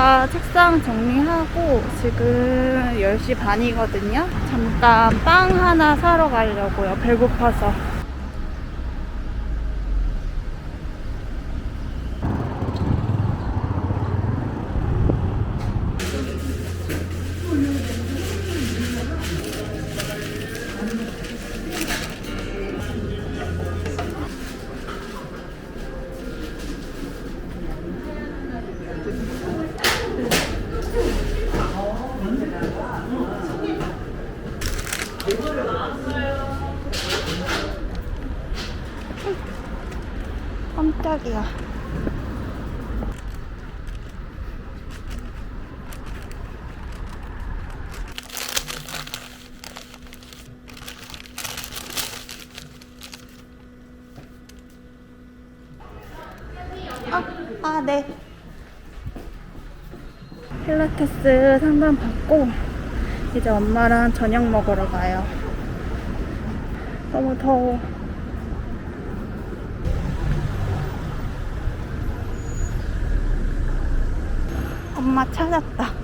이따가 책상 정리하고 지금 10시 반이거든요. 잠깐 빵 하나 사러 가려고요. 배고파서. 깜짝이야. 아, 아, 네. 필라테스 상담 받고 이제 엄마랑 저녁 먹으러 가요. 너무 더워. 엄마 찾았다.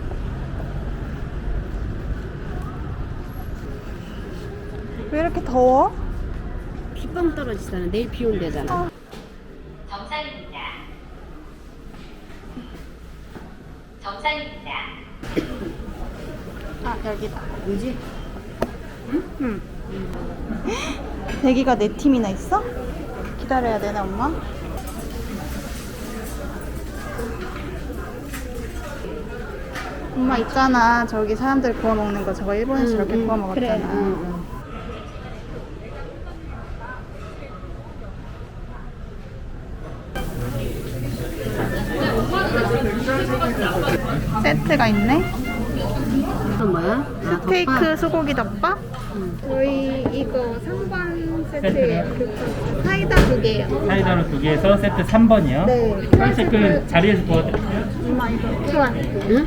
왜 이렇게 더워? 빗방 떨어지잖아. 내일 비 온대잖아. 아. 정상입니다. 정상입니다. 아, 여기다. 뭐지? 응. 대기가 네 팀이나 있어? 기다려야 되나, 엄마? 엄마 있잖아. 저기 사람들 구워 먹는 거 저거 일본에서 저렇게 구워 먹었잖아. 그래. 응, 응. 세트가 있네. 이건 뭐야? 아, 스테이크 덮밥? 소고기 덮밥? 응. 저희 이거 상관 세트예요. 그 사이다 두 개요. 사이다로 두 개에서 세트 3번이요. 네. 혹시 그 자리에서 도와드릴까요? 엄마 이거 좋아. 응?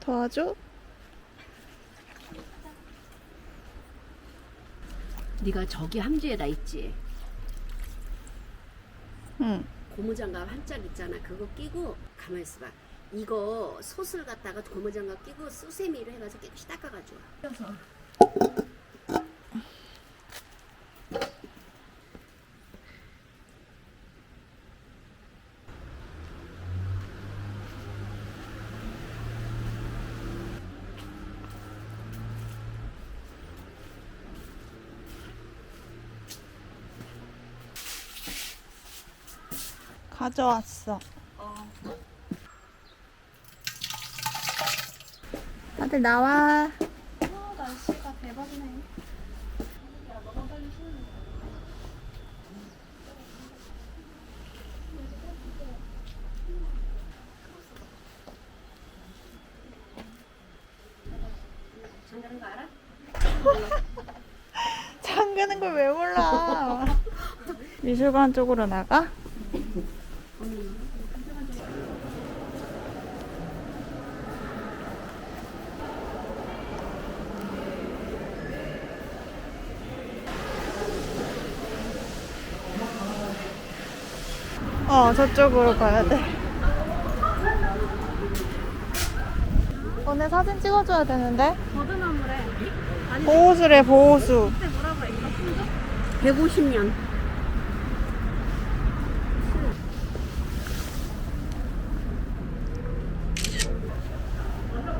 도와줘? 네가 저기 함지에다 있지. 응. 고무장갑 한 짝 있잖아. 그거 끼고 가만 있어봐. 이거 솥을 갖다가 고무장갑 끼고 수세미로 해가지고 깨끗이 닦아가지고. 와. 가져왔어. 다들 나와. 아, 날씨가 대박이네. 거 알아? 그걸 왜 몰라? 미술관 쪽으로 나가? 어, 저쪽으로 가야 돼. 오늘 사진 찍어줘야 되는데? 버드나무래. 보호수래, 보호수. 150년.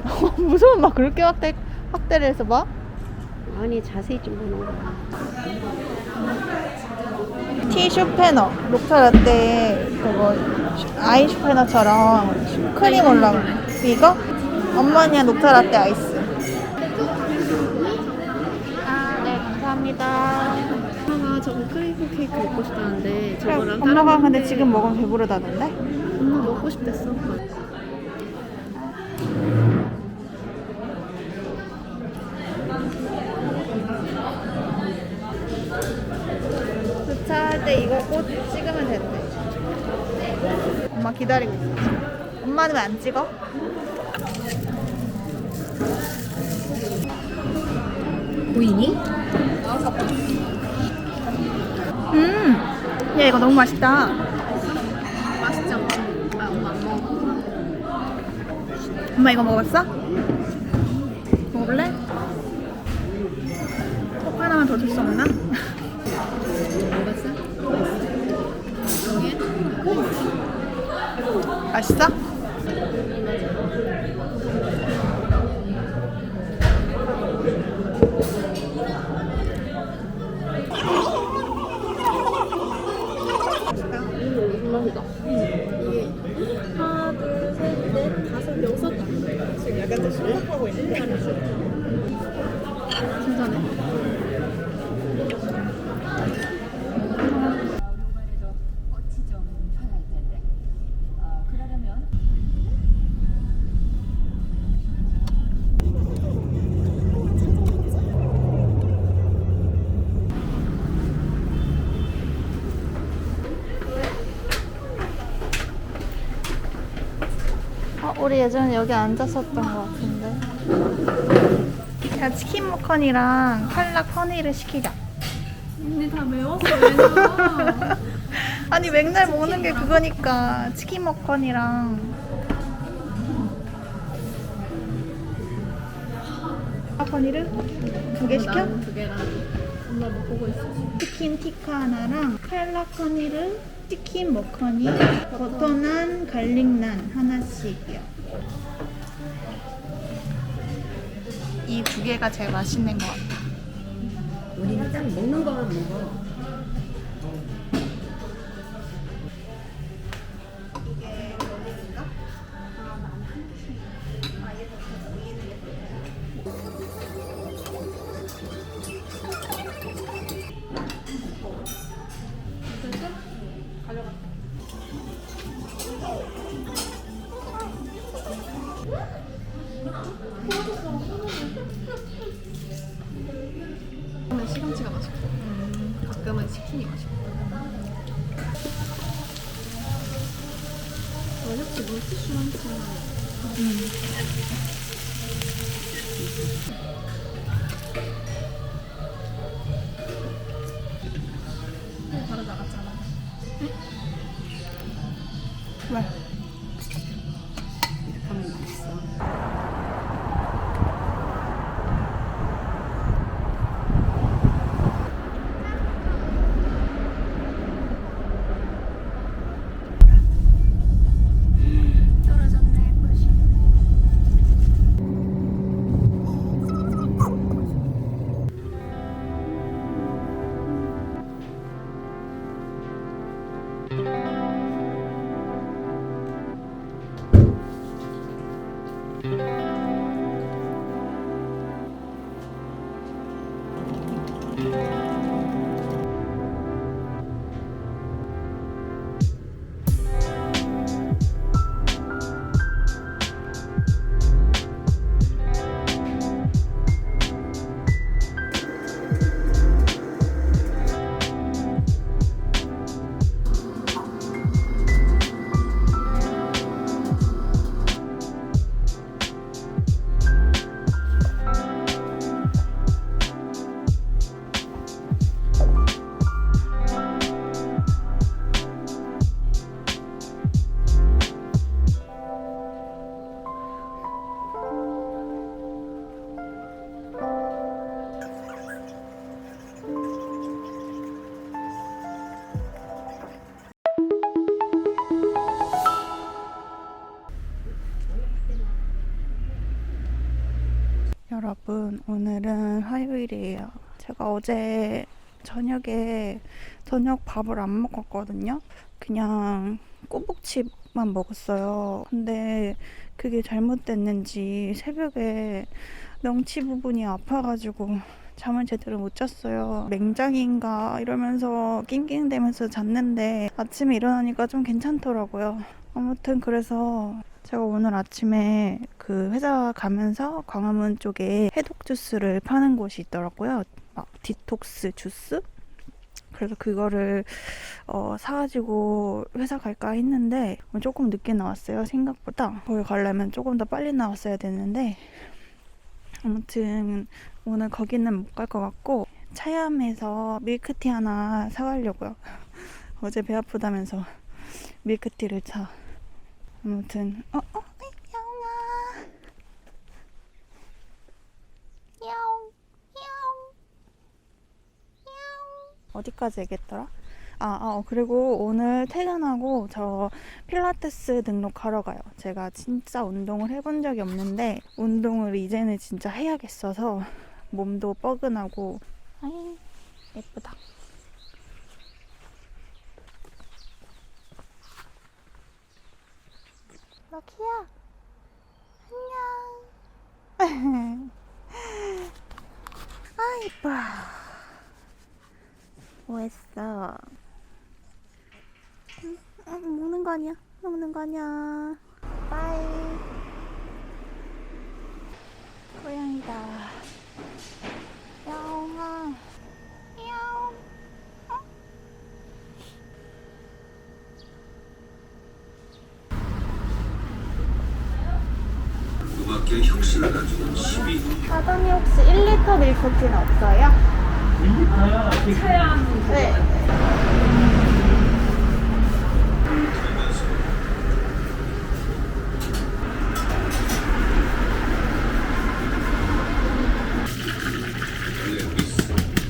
무서운 막 그렇게 확대, 확대를 해서 봐? 아니 자세히 좀 보는 거야. 티슈 패너. 녹차 라떼 그거 아이 슈패너처럼 크림 올라가. 이거? 엄마니야 녹차 라떼 아이스. 아, 네, 감사합니다. 엄마가 저거 크레이프 케이크 먹고 싶다는데 그래, 저거랑 엄마가 다른 근데 건데 지금 먹으면 배부르다던데? 엄마 먹고 싶댔어. 주차할 때 이거 꼭 찍으면 된대. 엄마 기다리고 있어. 엄마는 왜 안 찍어? 보이니? 음, 야 이거 너무 맛있다. 맛있죠? 아 엄마 안 먹어. 엄마 이거 먹었어? 먹을래? 꼭 하나만 더 줄 수 없나? 먹었어? 맛있어? 우리 예전에 여기 앉았었던 것 같은데. 야, 치킨 모컨이랑 칼락 퍼니를 시키자. 언니 다 매웠어? 아니, 맥날 먹는 게 그거니까. 치킨 모컨이랑. 칼락 퍼니를 두 개 시켜? 두 개랑 엄마 뭐 보고 있어. 치킨 티카 하나랑 칼락 퍼니를 치킨 머커니 버터 난 갈릭 난 하나씩이요. 이 두 개가 제일 맛있는 것 같아. 우리는 딱 먹는 거만 먹어. 여러분, 오늘은 화요일이에요. 제가 어제 저녁에 저녁 밥을 안 먹었거든요. 그냥 꼬북칩만 먹었어요. 근데 그게 잘못됐는지 새벽에 명치 부분이 아파가지고 잠을 제대로 못 잤어요. 맹장인가 이러면서 낑낑대면서 잤는데 아침에 일어나니까 좀 괜찮더라고요. 아무튼 그래서 제가 오늘 아침에 그 회사 가면서 광화문 쪽에 해독 주스를 파는 곳이 있더라고요. 막 디톡스 주스? 그래서 그거를 어, 사가지고 회사 갈까 했는데 조금 늦게 나왔어요. 생각보다. 거기 가려면 조금 더 빨리 나왔어야 되는데 아무튼 오늘 거기는 못 갈 것 같고 차ям에서 밀크티 하나 사가려고요. 어제 배 아프다면서 밀크티를 사. 아무튼 어, 어, 야옹아 야옹 야옹 야옹 어디까지 얘기했더라? 아, 아 어, 그리고 오늘 퇴근하고 저 필라테스 등록하러 가요. 제가 진짜 운동을 해본 적이 없는데 운동을 이제는 진짜 해야겠어서 몸도 뻐근하고 아이 예쁘다. 럭키야 안녕. 아 이뻐. 뭐 했어? 응, 응, 먹는 거 아니야? 먹는 거 아니야? 빠이. 고양이다. 야옹아. 야옹. 어? 음악계 혁신을 가지고 12. 사장님 혹시 1리터 밀크티는 없어요? 1리터요? 네.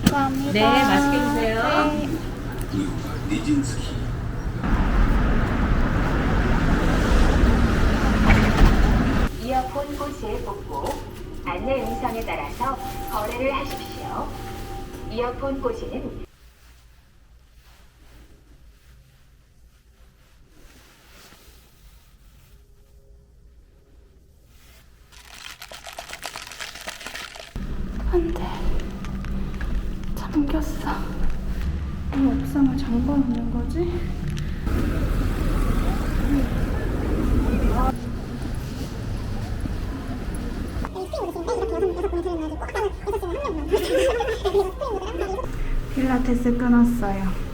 감사합니다. 네, 맛있게 드세요. 네. 니진스키. 이어폰 꽂이의 복구, 안내 음성에 따라서 거래를 하십시오. 이어폰 꽂이는 안 돼. 잠겼어. 이 옥상을 잠궈 놓는 거지? 필라테스 끊었어요.